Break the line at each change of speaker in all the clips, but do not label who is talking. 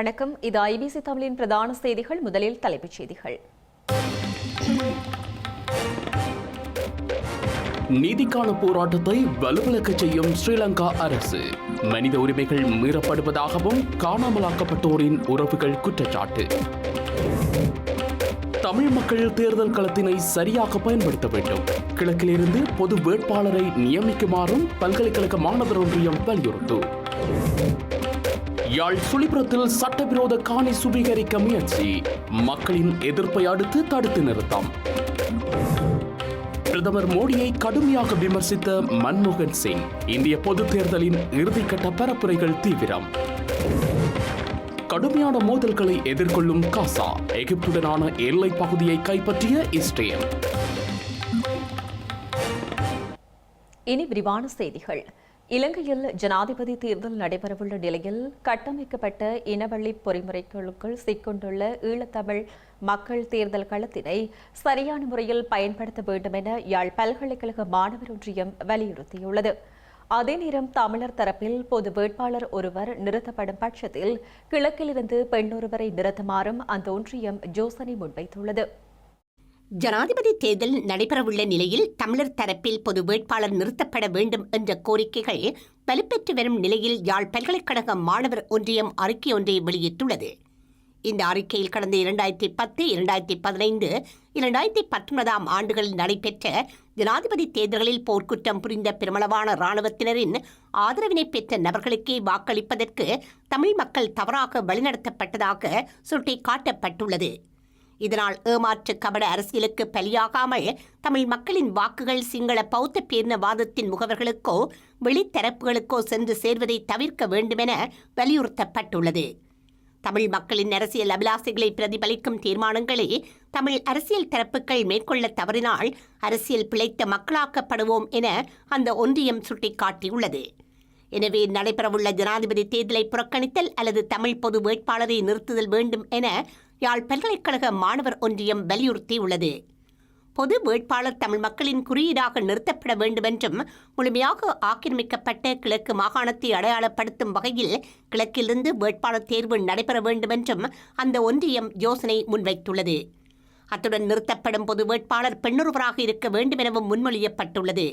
வணக்கம். இது ஐபிசி தமிழின் பிரதான செய்திகள். முதலில் தலைப்புச் செய்திகள்.
நீதிக்கான போராட்டத்தை வலுவிழக்க செய்யும் ஸ்ரீலங்கா அரசு. மனித உரிமைகள் மீறப்படுவதாகவும் காணாமலாக்கப்பட்டோரின் உறவுகள் குற்றச்சாட்டு. தமிழ் மக்கள் தேர்தல் களத்தினை சரியாக பயன்படுத்த வேண்டும். கிழக்கிலிருந்து பொது வேட்பாளரை நியமிக்குமாறும் பல்கலைக்கழக மாணவர் ஒன்றியம் வலியுறுத்தும் யாழ் சுழிபுரத்தில் சட்டவிரோத காணி சுவீகரிக்க முயற்சி. மக்களின் எதிர்ப்பை அடுத்து தடுத்து நிறுத்தம். பிரதமர் மோடியை கடுமையாக விமர்சித்த மன்மோகன் சிங் இந்திய பொதுத் தேர்தலின் இறுதிக்கட்ட பரப்புரைகள் தீவிரம். கடுமையான மோதல்களை எதிர்கொள்ளும் காசா எகிப்துடனான எல்லைப் பகுதியை கைப்பற்றிய இஸ்ரேல்.
இனி விரிவான செய்திகள். இலங்கையில் ஜனாதிபதி தேர்தல் நடைபெறவுள்ள நிலையில் கட்டமைக்கப்பட்ட இனவழி பொறிமுறைகளுக்குள் சிக்கொண்டுள்ள ஈழத்தமிழ் மக்கள் தேர்தல் களத்தினை சரியான முறையில் பயன்படுத்த வேண்டும் என யாழ் பல்கலைக்கழக மாணவர் ஒன்றியம் வலியுறுத்தியுள்ளது. அதே நேரம் தமிழர் தரப்பில் பொது வேட்பாளர் ஒருவர் நிறுத்தப்படும் பட்சத்தில் கிழக்கிலிருந்து பெண்ணொருவரை நிறுத்துமாறும் அந்த ஒன்றியம் யோசனை முன்வைத்துள்ளது.
ஜனாதிபதி தேர்தல் நடைபெறவுள்ள நிலையில் தமிழர் தரப்பில் பொது வேட்பாளர் நிறுத்தப்பட வேண்டும் என்ற கோரிக்கைகள் வலுப்பெற்று வரும் நிலையில் யாழ் பல்கலைக்கழக மாணவர் ஒன்றியம் அறிக்கை ஒன்றை வெளியிட்டுள்ளது. இந்த அறிக்கையில் கடந்த இரண்டாயிரத்தி பத்து இரண்டாயிரத்தி பதினைந்து இரண்டாயிரத்தி பத்தொன்பதாம் ஆண்டுகளில் நடைபெற்ற ஜனாதிபதி தேர்தல்களில் போர்க்குற்றம் புரிந்த பெருமளவான இராணுவத்தினரின் ஆதரவினை பெற்ற நபர்களுக்கே வாக்களிப்பதற்கு தமிழ் மக்கள் தவறாக வழிநடத்தப்பட்டதாக சுட்டிக்காட்டப்பட்டுள்ளது. இதனால் ஏமாற்று கபட அரசியலுக்கு பலியாகாமல் தமிழ் மக்களின் வாக்குகள் சிங்கள பௌத்த பேரினவாதத்தின் முகவர்களுக்கோ வெளித்தரப்புகளுக்கோ சென்று சேர்வதை தவிர்க்க வேண்டுமென வலியுறுத்தப்பட்டுள்ளது. தமிழ் மக்களின் அரசியல் அபிலாசைகளை பிரதிபலிக்கும் தீர்மானங்களை தமிழ் அரசியல் தரப்புகள் மேற்கொள்ள தவறினால் அரசியல் பிழைத்த மக்களாக்கப்படுவோம் என அந்த ஒன்றியம் சுட்டிக்காட்டியுள்ளது. எனவே நடைபெறவுள்ள ஜனாதிபதி தேர்தலை புறக்கணித்தல் அல்லது தமிழ் பொது வேட்பாளரை நிறுத்துதல் வேண்டும் என யாழ் பல்கலைக்கழக மாணவர் ஒன்றியம் வலியுறுத்தியுள்ளது. பொது வேட்பாளர் தமிழ் மக்களின் குறியீடாக நிறுத்தப்பட வேண்டுமென்றும் முழுமையாக ஆக்கிரமிக்கப்பட்ட கிழக்கு மாகாணத்தை அடையாளப்படுத்தும் வகையில் கிழக்கிலிருந்து வேட்பாளர் தேர்வு நடைபெற வேண்டுமென்றும் அந்த ஒன்றியம் யோசனை முன்வைத்துள்ளது. அத்துடன் நிறுத்தப்படும் பொது வேட்பாளர் பெண்ணொருவராக இருக்க வேண்டுமெனவும் முன்மொழியப்பட்டுள்ளது.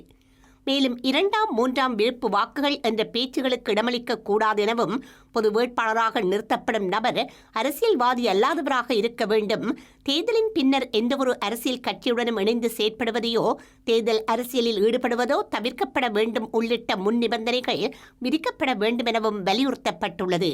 மேலும் இரண்டாம் மூன்றாம் விழுப்பு வாக்குகள் என்ற பேச்சுகளுக்கு இடமளிக்க கூடாது எனவும் பொது வேட்பாளராக நிறுத்தப்படும் நபர் அரசியல்வாதி அல்லாதவராக இருக்க வேண்டும். தேர்தலின் பின்னர் எந்தவொரு அரசியல் கட்சியுடனும் இணைந்து செயற்படுவதையோ தேர்தல் அரசியலில் ஈடுபடுவதோ தவிர்க்கப்பட வேண்டும் உள்ளிட்ட முன் நிபந்தனைகள் விதிக்கப்பட வேண்டும் எனவும் வலியுறுத்தப்பட்டுள்ளது.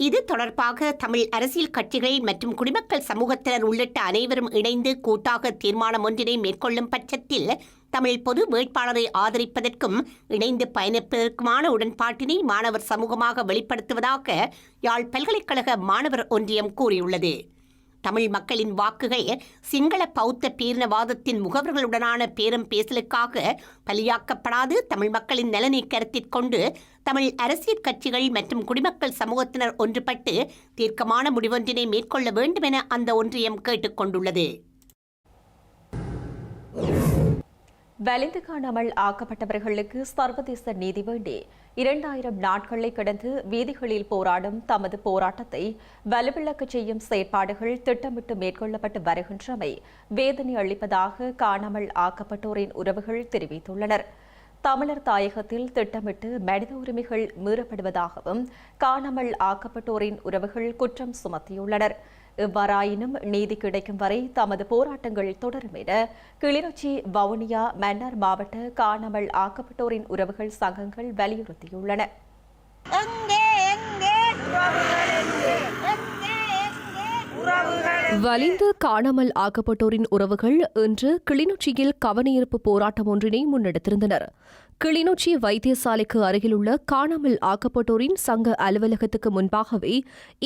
இது தொடர்பாக தமிழ் அரசியல் கட்சிகள் மற்றும் குடிமக்கள் சமூகத்தினர் உள்ளிட்ட அனைவரும் இணைந்து கூட்டாக தீர்மானம் ஒன்றினை மேற்கொள்ளும் பட்சத்தில் தமிழ் பொது வேட்பாளரை ஆதரிப்பதற்கும் இணைந்து பயணிப்பதற்குமான உடன்பாட்டினை மாணவர் சமூகமாக வெளிப்படுத்துவதாக யாழ் பல்கலைக்கழக மாணவர் ஒன்றியம் கூறியுள்ளது. தமிழ் மக்களின் வாக்குகள் சிங்கள பௌத்த பேரினவாதத்தின் முகவர்களுடனான பேரம் பேசலுக்காக பலியாக்கப்படாது தமிழ் மக்களின் நலனை கருத்தில் கொண்டு தமிழ் அரசியல் கட்சிகள் மற்றும் குடிமக்கள் சமூகத்தினர் ஒன்றுபட்டு தீர்க்கமான முடிவொன்றினை மேற்கொள்ள வேண்டும் என அந்த ஒன்றியம் கேட்டுக்கொண்டுள்ளது.
வலிந்து காணாமல் ஆக்கப்பட்டவர்களுக்கு சர்வதேச நீதி வேண்டி இரண்டாயிரம் நாட்களை கடந்து வீதிகளில் போராடும் தமது போராட்டத்தை வலுவிளக்க செய்யும் செயற்பாடுகள் திட்டமிட்டு மேற்கொள்ளப்பட்டு வருகின்றமை வேதனை அளிப்பதாக காணாமல் ஆக்கப்பட்டோரின் உறவுகள் தெரிவித்துள்ளனர். தமிழர் தாயகத்தில் திட்டமிட்டு மனித உரிமைகள் மீறப்படுவதாகவும் காணாமல் ஆக்கப்பட்டோரின் உறவுகள் குற்றம் சுமத்தியுள்ளனர். எவ்வாறாயினும் நீதி கிடைக்கும் வரை தமது போராட்டங்கள் தொடரும் என கிளிநொச்சி வவுனியா மன்னார் மாவட்ட காணாமல் ஆக்கப்பட்டோரின் உறவுகள் சங்கங்கள் வலியுறுத்தியுள்ளன.
வலிந்து காணாமல் ஆக்கப்பட்டோரின் உறவுகள் இன்று கிளிநொச்சியில் கவனஈர்ப்பு போராட்டம் ஒன்றினை முன்னெடுத்திருந்தனர். கிளிநொச்சி வைத்தியசாலைக்கு அருகிலுள்ள காணாமல் ஆக்கப்பட்டோரின் சங்க அலுவலகத்துக்கு முன்பாகவே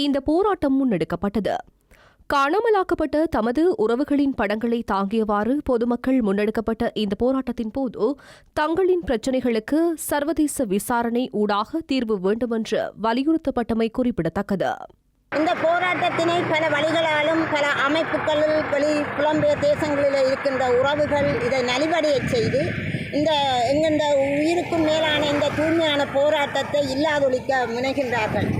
இந்த போராட்டம் முன்னெடுக்கப்பட்டது. காணாமலாக்கப்பட்ட தமது உறவுகளின் படங்களை தாங்கியவாறு பொதுமக்கள் முன்னெடுக்கப்பட்ட இந்த போராட்டத்தின் போது தங்களின் பிரச்சினைகளுக்கு சர்வதேச விசாரணை ஊடாக தீர்வு வேண்டுமென்று வலியுறுத்தப்பட்டமை குறிப்பிடத்தக்கது.
இந்த போராட்டத்தினை பல வழிகளாலும் பல அமைப்புகளில் வெளி புலம்பெயர் தேசங்களில் இருக்கின்ற உறவுகள் இதை நலிவடையச் செய்து இந்த எங்கெந்த உயிருக்கும் மேலான இந்த தூய்மையான போராட்டத்தை இல்லாதொழிக்க முனைகின்றார்கள்.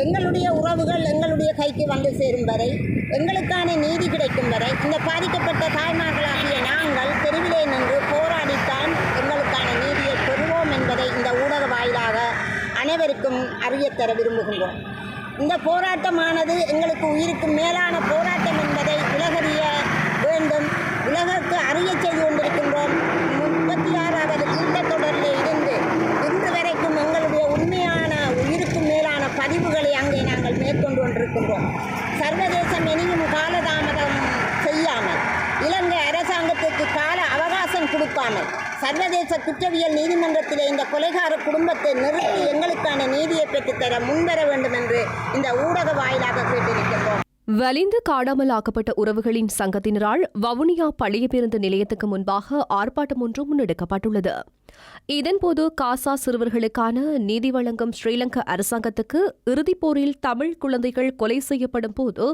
எங்களுடைய உறவுகள் எங்களுடைய கைக்கு வந்து சேரும் வரை எங்களுக்கான நீதி கிடைக்கும் வரை இந்த பாதிக்கப்பட்ட தாய்மார்களாகிய நாங்கள் தெருவிலே நின்று போராடித்தான் எங்களுக்கான நீதியை பெறுவோம் என்பதை இந்த ஊடக வாயிலாக அனைவருக்கும் அறியத்தர விரும்புகின்றோம். இந்த போராட்டமானது எங்களுக்கு உயிருக்கு மேலான போராட்டம் என்பதை உலகறிய வேண்டும். உலகக்கு அறிய செய்து சர்வதேசம் இனியும் காலதாமதம் செய்யாமல் இலங்கை அரசாங்கத்திற்கு கால அவகாசம் கொடுக்காமல் சர்வதேச குற்றவியல் நீதிமன்றத்திலே இந்த கொலைகார குடும்பத்தை நிறுத்தி எங்களுக்கான நீதியை பெற்றுத்தர முன்வர வேண்டும் என்று இந்த ஊடக வாயிலாக கேட்டிருக்கின்றோம்.
வலிந்து காணாமல் ஆக்கப்பட்ட உறவுகளின் சங்கத்தினரால் வவுனியா பழைய பேருந்து நிலையத்துக்கு முன்பாக ஆர்ப்பாட்டம் ஒன்று முன்னெடுக்கப்பட்டுள்ளது. இதன்போது காசா சிறுவர்களுக்கான நீதி வழங்கும் ஸ்ரீலங்கா அரசாங்கத்துக்கு இறுதிப் போரில் தமிழ் குழந்தைகள் கொலை செய்யப்படும் போது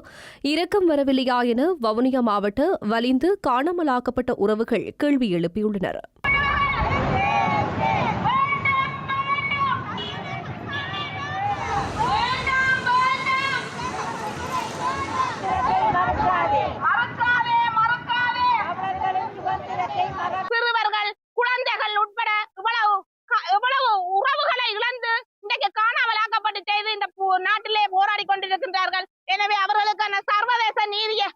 இரக்கம் வரவில்லையா என வவுனியா மாவட்ட வலிந்து காணாமலாக்கப்பட்ட உறவுகள் கேள்வி எழுப்பியுள்ளனர்
மறக்காதே மறக்காதே சிறுவர்கள் குழந்தைகள் உட்பட இவ்வளவு க- இவ்வளவு உறவுகளை இழந்து இன்றைக்கு காணாமலாக்கப்பட்டு செய்து இந்த பு- நாட்டிலே போராடி கொண்டிருக்கின்றார்கள். எனவே அவர்களுக்கான சர்வதேச நீதியை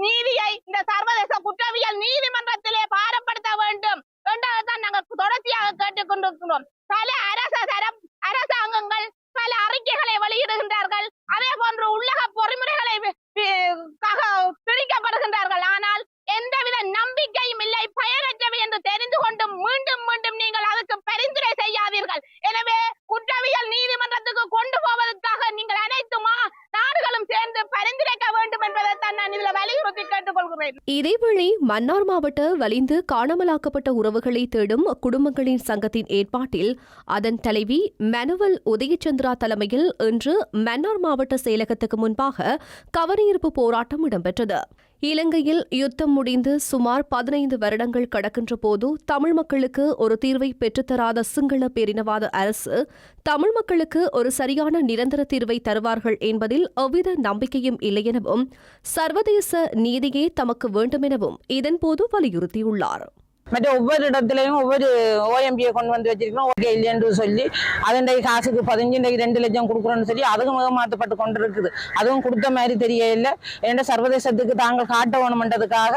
நீதியை இந்த சர்வதேச குற்றவியல் நீதிமன்றத்திலே பாரம் வேண்டும் என்றதான் நாங்கள் தொடர்ச்சியாக கேட்டுக் கொண்டிருக்கிறோம் பல அரச தரம் அரசாங்கங்கள் பல அறிக்கைகளை வெளியிடுகின்றார்கள் அதே போன்று உள்ளக பொறிமுறைகளை வி- வி- க- திணிக்கப்படுகின்றார்கள் ஆனால் எந்தவித நம்பிக்கையும் இல்லை பயனற்றவை என்று தெரிந்து கொண்டும் மீண்டும் மீண்டும் நீங்கள் அதுக்கு பரிந்துரை செய்யாதீர்கள் எனவே குற்றவியல் நீதிமன்றத்துக்கு கொண்டு போவதற்காக நீங்கள் அனைத்து மா நாடுகளும் சேர்ந்து பரிந்துரைக்க வேண்டும் என்பதைத்தான் நான் இதுல வலியுறுத்தி கேட்டுக்கொள்கிறேன்
இதேவேளை மன்னார் மாவட்ட வலிந்து காணாமலாக்கப்பட்ட உறவுகளை தேடும் குடும்பங்களின் சங்கத்தின் ஏற்பாட்டில் அதன் தலைவி மனுவல் உதயச்சந்திரா தலைமையில் இன்று மன்னார் மாவட்ட செயலகத்துக்கு முன்பாக கவனஈர்ப்பு போராட்டம் இடம்பெற்றது. இலங்கையில் யுத்தம் முடிந்து சுமார் பதினைந்து வருடங்கள் கடக்கின்ற போது தமிழ் மக்களுக்கு ஒரு தீர்வை பெற்றுத்தராத சிங்கள பேரினவாத அரசு தமிழ் மக்களுக்கு ஒரு சரியான நிரந்தர தீர்வை தருவார்கள் என்பதில் எவ்வித நம்பிக்கையும் இல்லையெனவும் சர்வதேச நீதியே தமக்கு வேண்டுமெனவும் இதன்போது வலியுறுத்தியுள்ளார்.
மற்ற ஒவ்வொரு இடத்துலையும் ஒவ்வொரு ஓஎம்பியை கொண்டு வந்து வச்சிருக்கணும். ஓகே இல்லைன்னு சொல்லி அதண்டை காசுக்கு பதினஞ்சு இன்றைக்கு ரெண்டு லட்சம் கொடுக்குறோன்னு சொல்லி அதுவும் ஏமாற்றப்பட்டு கொண்டு இருக்குது அதுவும் கொடுத்த மாதிரி தெரியல ஏன்னா சர்வதேசத்துக்கு தாங்கள் காட்ட வேணுமென்றதுக்காக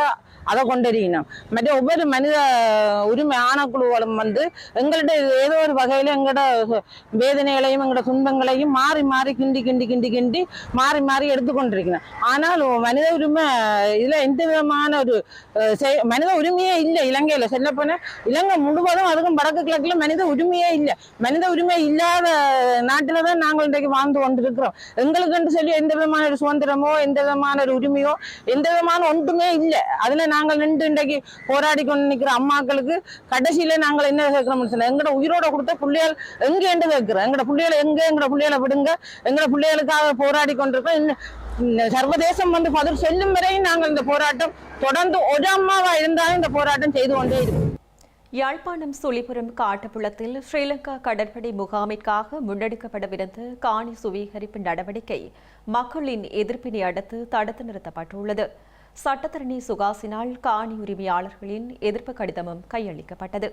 அதை கொண்டறியணும். மற்ற ஒவ்வொரு மனித உரிமை ஆணைக்குழுக்களும் வந்து எங்கள்கிட்ட ஏதோ ஒரு வகையில் எங்களோட வேதனைகளையும் எங்களோட துன்பங்களையும் மாறி மாறி கிண்டி கிண்டி கிண்டி கிண்டி மாறி மாறி எடுத்துக்கொண்டிருக்கணும். ஆனால் மனித உரிமை இதில் எந்த விதமான ஒரு மனித உரிமையே இல்லை இலங்கையில். சொல்லப்போனா இலங்கை முழுவதும் அதுக்கும் வடக்கு கிழக்கில் மனித உரிமையே இல்லை. மனித உரிமை இல்லாத நாட்டில் தான் நாங்கள் இன்றைக்கு வாழ்ந்து கொண்டிருக்கிறோம். எங்களுக்குன்னு சொல்லி எந்த விதமான ஒரு சுதந்திரமோ எந்த விதமான ஒரு உரிமையோ எந்த விதமான ஒன்றுமே இல்லை. அதில் நான் நாங்கள் நின்று இன்றைக்கு போராடி கொண்டு நிற்கிற அம்மாக்களுக்கு கடைசியில நாங்கள் என்ன கேட்கிறோம்னு சொன்னா எங்கட உயிரோட கொடுத்த பிள்ளைகள் எங்க என்று கேட்கிறோம். எங்கட பிள்ளைகளை எங்க எங்கட பிள்ளைகளை விடுங்க எங்கட பிள்ளைகளுக்காக போராடி கொண்டிருக்கோம் சர்வதேசம் வந்து பதில் செல்லும் வரையும் நாங்கள் இந்த போராட்டம் தொடர்ந்து ஒரு அம்மாவா இருந்தாலும் இந்த போராட்டம் செய்து கொண்டே இருக்கும்.
யாழ்ப்பாணம் சுழிபுரம் காட்டுப்புலத்தில் ஸ்ரீலங்கா கடற்படை முகாமிற்காக முன்னெடுக்கப்படவிருந்த காணி சுவீகரிப்பு நடவடிக்கை மக்களின் எதிர்ப்பினை அடுத்து தடுத்து நிறுத்தப்பட்டுள்ளது. சட்டத்தரணி சுகாசினால் காணி உரிமையாளர்களின் எதிர்ப்பு கடிதமும் கையளிக்கப்பட்டது.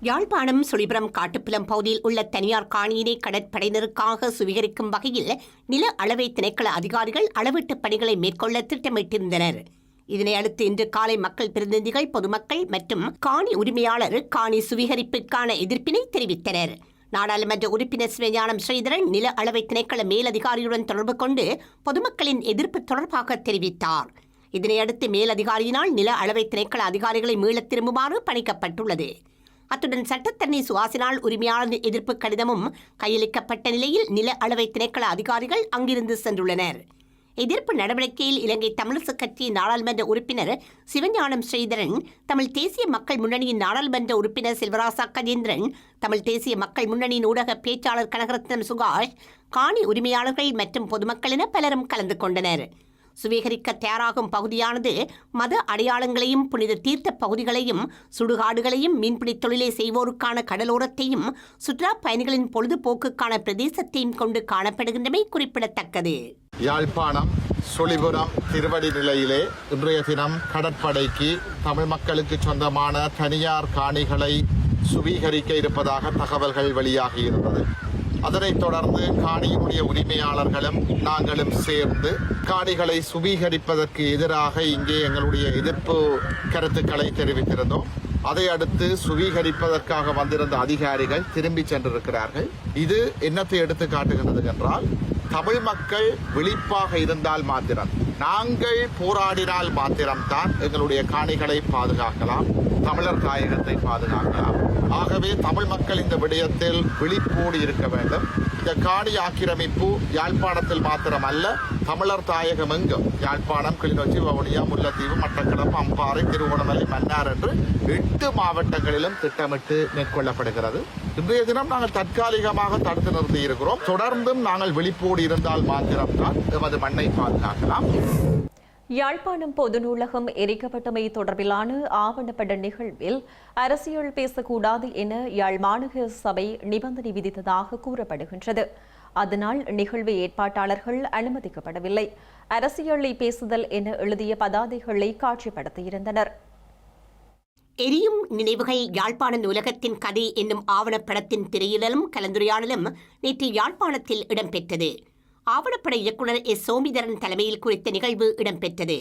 யாழ்ப்பாணம் சுழிபுரம் காட்டுப்புலம் பகுதியில் உள்ள தனியார் காணியினை கடற்படையினருக்காக சுவீகரிக்கும் வகையில் நில அளவை திணைக்கள அதிகாரிகள் அளவீட்டுப் பணிகளை மேற்கொள்ள திட்டமிட்டிருந்தனர். இதனை அடுத்து இன்று காலை மக்கள் பிரதிநிதிகள் பொதுமக்கள் மற்றும் காணி உரிமையாளர் காணி சுவீகரிப்புக்கான எதிர்ப்பினை தெரிவித்தனர். நாடாளுமன்ற உறுப்பினர் சிவஞானம் ஸ்ரீதரன் நில அளவை திணைக்கள மேலதிகாரியுடன் தொடர்பு கொண்டு பொதுமக்களின் எதிர்ப்பு தொடர்பாக தெரிவித்தார். இதனையடுத்து மேலதிகாரியினால் நில அளவை திணைக்கள அதிகாரிகளை மீளத் திரும்புமாறு பணிக்கப்பட்டுள்ளது. அத்துடன் சட்டத்தரணி சுவாசினால் உரிமையாளர் எதிர்ப்பு கடிதமும் கையளிக்கப்பட்ட நிலையில் நில அளவை திணைக்கள அதிகாரிகள் அங்கிருந்து சென்றுள்ளனர். எதிர்ப்பு நடவடிக்கையில் இலங்கை தமிழரசு கட்சியின் நாடாளுமன்ற உறுப்பினர் சிவஞானம் ஸ்ரீதரன் தமிழ் தேசிய மக்கள் முன்னணியின் நாடாளுமன்ற உறுப்பினர் செல்வராசா கஜேந்திரன் தமிழ் தேசிய மக்கள் முன்னணியின் ஊடக பேச்சாளர் கனகரத்னம் சுகாஷ் காணி உரிமையாளர்கள் மற்றும் பொதுமக்கள் என பலரும் கலந்து கொண்டனர். சுவீகரிக்க தயாராகும் பகுதியானது மத அடையாளங்களையும் புனித தீர்த்த பகுதிகளையும் சுடுகாடுகளையும் மீன்பிடி தொழிலை செய்வோருக்கான கடலோரத்தையும் சுற்றுலா பயணிகளின் பொழுதுபோக்குக்கான பிரதேசத்தையும் கொண்டு காணப்படுகின்றமை குறிப்பிடத்தக்கது.
யாழ்ப்பாணம் சுழிபுரம் திருவடி நிலையிலே இன்றைய தினம் கடற்படைக்கு தமிழ் மக்களுக்கு சொந்தமான தனியார் காணிகளை சுவீகரிக்க இருப்பதாக தகவல்கள் வெளியாகி இருந்தது. அதனைத் தொடர்ந்து காணியினுடைய உரிமையாளர்களும் நாங்களும் சேர்ந்து காணிகளை சுவீகரிப்பதற்கு எதிராக இங்கே எங்களுடைய எதிர்ப்பு கருத்துக்களை தெரிவித்திருந்தோம். அதை அடுத்து சுவீகரிப்பதற்காக வந்திருந்த அதிகாரிகள் திரும்பி சென்றிருக்கிறார்கள். இது என்னத்தை எடுத்து காட்டுகிறது என்றால் தமிழ் மக்கள் விழிப்பாக இருந்தால் மாத்திரம் நாங்கள் போராடினால் மாத்திரம்தான் எங்களுடைய காணிகளை பாதுகாக்கலாம் தமிழர் தாயகத்தை பாதுகாக்கலாம். ஆகவே தமிழ் மக்கள் இந்த விடயத்தில் விழிப்போடு இருக்க வேண்டும். இந்த காணி ஆக்கிரமிப்பு யாழ்ப்பாணத்தில் மாத்திரமல்ல தமிழர் தாயகம் எங்கும்? யாழ்ப்பாணம் கிளிநொச்சி வவுனியா முல்லைத்தீவு மட்டக்களப்பு அம்பாறை திருவோணமலை மன்னார் என்று எட்டு மாவட்டங்களிலும் திட்டமிட்டு மேற்கொள்ளப்படுகிறது. இன்றைய தினம் நாங்கள் தற்காலிகமாக தடுத்து நிறுத்தி இருக்கிறோம் தொடர்ந்தும் நாங்கள் விழிப்போடு இருந்தால் மாத்திரம்தான். எமது மண்ணை பாதுகாக்கலாம்.
யாழ்ப்பாணம் பொது நூலகம் எரிக்கப்பட்டமை தொடர்பிலான ஆவணப்பட நிகழ்வில் அரசியல் பேசக்கூடாது என யாழ் மாநகர சபை நிபந்தனை விதித்ததாக கூறப்படுகின்றது. அதனால் நிகழ்வு ஏற்பாட்டாளர்கள் அனுமதிக்கப்படவில்லை. அரசியலை பேசுதல் என எழுதிய பதாதைகளை காட்சிப்படுத்தியிருந்தனர்.
எரியும் நினைவுகை யாழ்ப்பாண நூலகத்தின் கதை என்னும் ஆவணப்படத்தின் திரையிடலும் கலந்துரையாடலும் நேற்று யாழ்ப்பாணத்தில் இடம்பெற்றது. ஆவணப்பட இயக்குனர் எஸ். சோமிதரன் தலைமையில் குறித்த நிகழ்வு இடம்பெற்றது.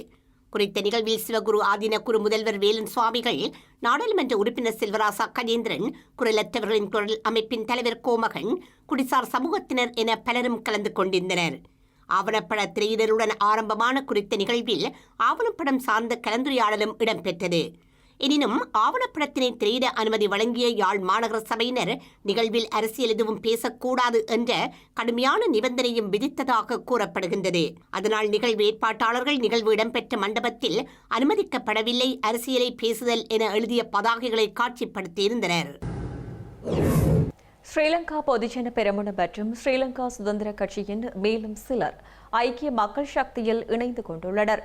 குறித்த நிகழ்வில் சிவகுரு ஆதீன குரு முதல்வர் வேலன் சுவாமிகள் நாடாளுமன்ற உறுப்பினர் செல்வராசா கஜேந்திரன் குரலற்றவர்களின் குரல் அமைப்பின் தலைவர் கோமகன் குடிசார் சமூகத்தினர் என பலரும் கலந்து கொண்டிருந்தனர். ஆவணப்பட திரையிடலுடன் ஆரம்பமான குறித்த நிகழ்வில் ஆவணப்படம் சார்ந்த கலந்துரையாடலும் இடம்பெற்றது. எனினும் ஆவணப்படத்தினை திரையிட அனுமதி வழங்கிய யாழ் மாநகர சபையினர் நிகழ்வில் அரசியல் எதுவும் பேசக்கூடாது என்ற கடுமையான நிபந்தனையும் விதித்ததாக கூறப்படுகின்றது. அதனால் நிகழ்வு ஏற்பாட்டாளர்கள் நிகழ்வு இடம்பெற்ற மண்டபத்தில் அனுமதிக்கப்படவில்லை அரசியலை பேசுதல் என எழுதிய பதாகைகளை காட்சிப்படுத்தியிருந்தனர்.
ஸ்ரீலங்கா பொதுஜன பெருமன மற்றும் ஸ்ரீலங்கா சுதந்திர கட்சியின் மேலும் சிலர் ஐக்கிய மக்கள் சக்தியில் இணைந்து கொண்டுள்ளனர்.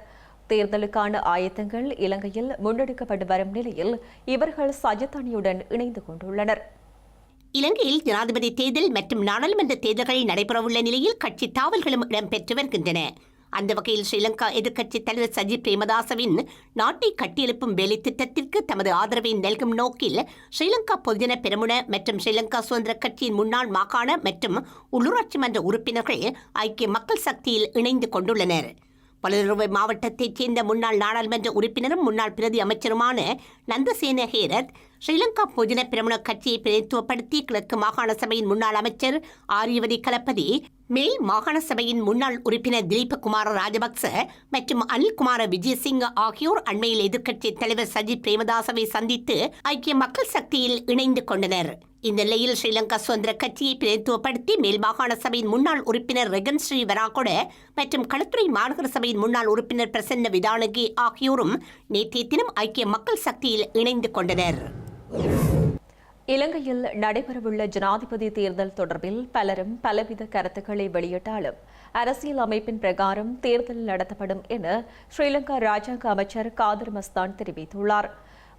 தேர்தலுக்கான ஆயத்தங்கள் இலங்கையில் முன்னெடுக்கப்பட்டு வரும் நிலையில் இவர்கள் சஜித் அணியுடன் இணைந்து கொண்டுள்ளனர்.
இலங்கையில் ஜனாதிபதி தேர்தல் மற்றும் நாடாளுமன்ற தேர்தல்கள் நடைபெறவுள்ள நிலையில் கட்சி தாவல்களும் இடம்பெற்று வருகின்றன. அந்த வகையில் ஸ்ரீலங்கா எதிர்க்கட்சித் தலைவர் சஜித் பிரேமதாசவின் நாட்டை கட்டியெழுப்பும் வேலை திட்டத்திற்கு தமது ஆதரவை நல்கும் நோக்கில் ஸ்ரீலங்கா பொதுஜன பெருமுன மற்றும் ஸ்ரீலங்கா சுதந்திர கட்சியின் முன்னாள் மாகாண மற்றும் உள்ளூராட்சி மன்ற உறுப்பினர்கள் ஐக்கிய மக்கள் சக்தியில் இணைந்து கொண்டுள்ளனர். பலருவை மாவட்டத்தைச் சேர்ந்த முன்னாள் நாடாளுமன்ற உறுப்பினரும் முன்னாள் பிரதி அமைச்சருமான நந்தசேன ஹேரத் ஸ்ரீலங்கா பொதுஜன பிரமுன கட்சியை பிரதித்துவப்படுத்தி கிழக்கு மாகாண சபையின் முன்னாள் அமைச்சர் ஆரியவதி கலப்பதி மேல் மாகாண சபையின் முன்னாள் உறுப்பினர் திலீபகுமார ராஜபக்ச மற்றும் அனில்குமார விஜயசிங்க ஆகியோர் அண்மையில் எதிர்க்கட்சி தலைவர் சஜித் பிரேமதாசவை சந்தித்து ஐக்கிய மக்கள் சக்தியில் இணைந்து கொண்டனர். இந்நிலையில் ஸ்ரீலங்கா சுதந்திர கட்சியை பிரதித்துவப்படுத்தி மேல் மாகாண சபையின் முன்னாள் உறுப்பினர் ரெகன் ஸ்ரீ வராகொட மற்றும் களத்துறை மாநகர சபையின் முன்னாள் உறுப்பினர் பிரசன்ன விதானகி ஆகியோரும் நேற்றைய தினம் ஐக்கிய மக்கள் சக்தியில் இணைந்து கொண்டனர்.
இலங்கையில் நடைபெறவுள்ள ஜனாதிபதி தேர்தல் தொடர்பில் பலரும் பலவித கருத்துக்களை வெளியிட்டாலும் அரசியல் அமைப்பின் பிரகாரம் தேர்தல் நடத்தப்படும் என ஸ்ரீலங்கா ராஜாங்க அமைச்சர் காதர் மஸ்தான் தெரிவித்துள்ளார்.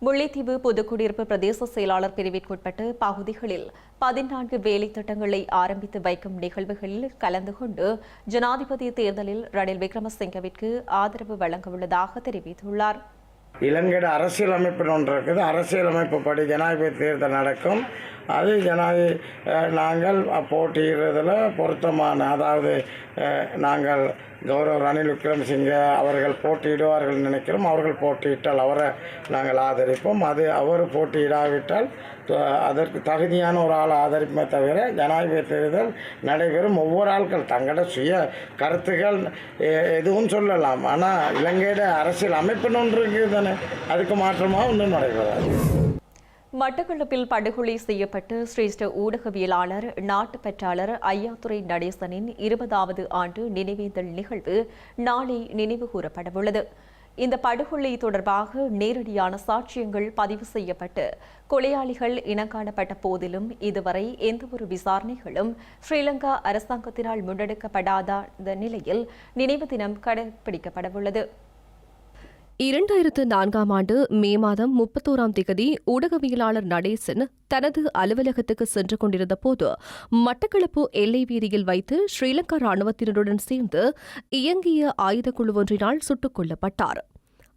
முல்லைத்தீவு பொதுக்குடியிருப்பு பிரதேச செயலாளர் பிரிவிற்குட்பட்ட பகுதிகளில் பதினான்கு வேலை திட்டங்களை ஆரம்பித்து வைக்கும் நிகழ்வுகளில் கலந்து கொண்டு ஜனாதிபதி தேர்தலில் ரணில் விக்ரமசிங்கவிற்கு ஆதரவு வழங்கவுள்ளதாக தெரிவித்துள்ளார்.
இலங்கையோட அரசியலமைப்பு ஒன்று இருக்குது. அரசியலமைப்பு படி ஜனாதிபதி தேர்தல் நடக்கும். அது ஜனாதி நாங்கள் போட்டியிடுறதில் பொருத்தமான அதாவது நாங்கள் கௌரவ ரணில் விக்ரமசிங்க அவர்கள் போட்டியிடுவார்கள் நினைக்கிறோம். அவர்கள் போட்டியிட்டால் அவரை நாங்கள் ஆதரிப்போம். அது அவர் போட்டியிடாவிட்டால் அதற்கு தகுதியான ஒரு ஆள் ஆதரிப்போமே தவிர ஜனாதிபதி தேர்தல் நடைபெறும் ஒவ்வொரு ஆட்கள் தங்களோட சுய கருத்துக்கள் எ- எதுவும் சொல்லலாம். ஆனால் இலங்கையோட அரசியல் அமைப்புன்னு ஒன்று இருக்குது தானே? அதுக்கு மாற்றமாக ஒன்றும் நடைபெறாது.
மட்டக்களப்பில் படுகொலை செய்யப்பட்டு சிரேஷ்ட ஊடகவியலாளர் நாட்டுப்பற்றாளர் ஐயாத்துறை நடேசனின் இருபதாவது ஆண்டு நினைவேந்தல் நிகழ்வு நாளை நினைவு கூறப்படவுள்ளது. இந்த படுகொலை தொடர்பாக நேரடியான சாட்சியங்கள் பதிவு செய்யப்பட்டு கொலையாளிகள் இனங்காணப்பட்ட போதிலும் இதுவரை எந்தவொரு விசாரணைகளும் ஸ்ரீலங்கா அரசாங்கத்தினால் முன்னெடுக்கப்படாத நிலையில் நினைவு தினம் கடைபிடிக்கப்படவுள்ளது
இரண்டாயிரத்து நான்காம் ஆண்டு மே மாதம் முப்பத்தோராம் திகதி ஊடகவியலாளர் நடேசன் தனது அலுவலகத்துக்கு சென்று கொண்டிருந்த போது மட்டக்களப்பு எல்லை வீதியில் வைத்து ஸ்ரீலங்கா ராணுவத்தினருடன் சேர்ந்து இயங்கிய ஆயுதக்குழு ஒன்றினால் சுட்டுக் கொல்லப்பட்டார்.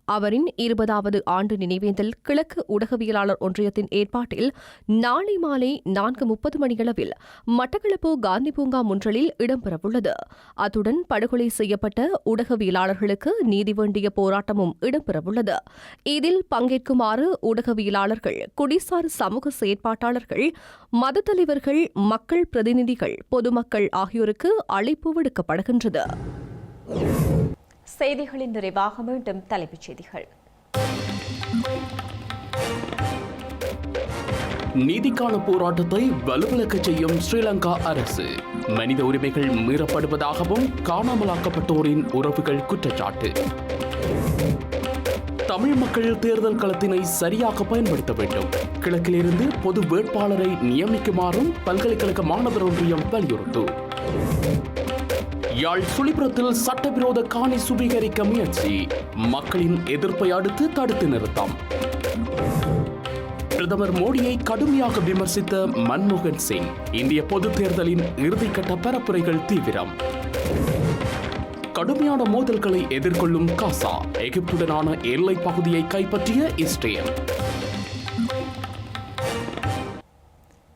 அவரின் இருபதாவது ஆண்டு நினைவேந்தல் கிழக்கு ஊடகவியலாளர் ஒன்றியத்தின் ஏற்பாட்டில் நாளை மாலை நான்கு முப்பது மணியளவில் மட்டக்களப்பு காந்தி பூங்கா முன்றலில் இடம்பெறவுள்ளது. அத்துடன் படுகொலை செய்யப்பட்ட ஊடகவியலாளர்களுக்கு நீதி வேண்டிய போராட்டமும் இடம்பெறவுள்ளது. இதில் பங்கேற்குமாறு ஊடகவியலாளர்கள் குடிசார் சமூக செயற்பாட்டாளர்கள் மத தலைவர்கள் மக்கள் பிரதிநிதிகள் பொதுமக்கள் ஆகியோருக்கு அழைப்பு விடுக்கப்படுகின்றது.
செய்திகளின் நிறைவாக மீண்டும் தலைப்புச் செய்திகள்.
நீதிக்கான போராட்டத்தை வலுவிழக்க செய்யும் ஸ்ரீலங்கா அரசு. மனித உரிமைகள் மீறப்படுவதாகவும் காணாமலாக்கப்பட்டோரின் உறவுகள் குற்றச்சாட்டு. தமிழ் மக்கள் தேர்தல் களத்தினை சரியாக பயன்படுத்த வேண்டும். கிழக்கிலிருந்து பொது வேட்பாளரை நியமிக்குமாறும் பல்கலைக்கழக மாணவர் ஒன்றியம் வலியுறுத்தும் யாழ் சுழிபுரத்தில் சட்டவிரோத காணி சுவீகரிக்க முயற்சி. மக்களின் எதிர்ப்பை அடுத்து தடுத்து நிறுத்தம். பிரதமர் மோடியை கடுமையாக விமர்சித்த மன்மோகன் சிங் இந்திய பொதுத் தேர்தலின் இறுதிக்கட்ட பரப்புரைகள் தீவிரம். கடுமையான மோதல்களை எதிர்கொள்ளும் காசா எகிப்துடனான எல்லை பகுதியை கைப்பற்றிய இஸ்ரேல்.